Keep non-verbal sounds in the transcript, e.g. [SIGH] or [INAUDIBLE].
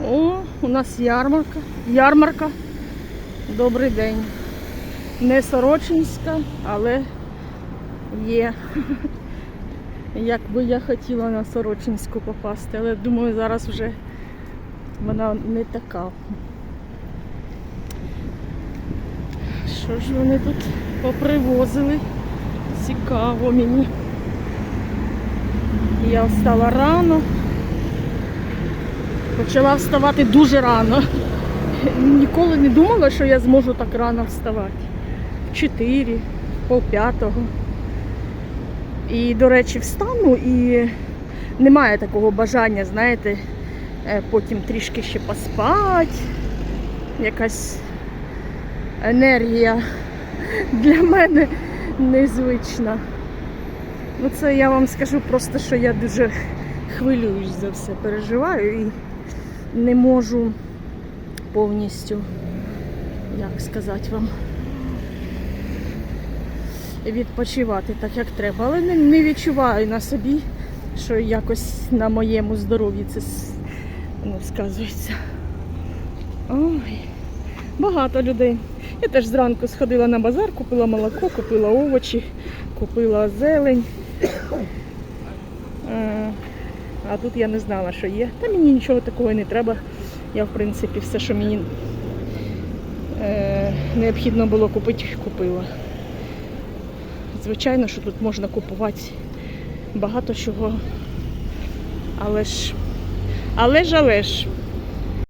О, у нас ярмарка. Ярмарка. Добрий день. Не Сорочинська, але є. [LAUGHS] Як би я хотіла на Сорочинську попасти, але думаю, зараз вже вона не така. Що ж вони тут попривозили? Цікаво мені. Я встала рано. Почала вставати дуже рано. Ніколи не думала, що я зможу так рано вставати. В 4, пол п'ятого. І, до речі, встану і немає такого бажання, знаєте, е, потім трішки ще поспати. Якась енергія для мене незвична. Ну, це я вам скажу просто, що я дуже хвилююсь за все, переживаю і не можу повністю, як сказати вам, відпочивати так, як треба. Але не, відчуваю на собі, що якось на моєму здоров'ї це ну, сказується. Ой, багато людей. Я теж зранку сходила на базар, купила молоко, купила овочі, купила зелень. А тут я не знала, що є. Та мені нічого такого не треба. Я, в принципі, все, що мені е, необхідно було купити, купила. Звичайно, що тут можна купувати багато чого. Але ж, але ж, але ж,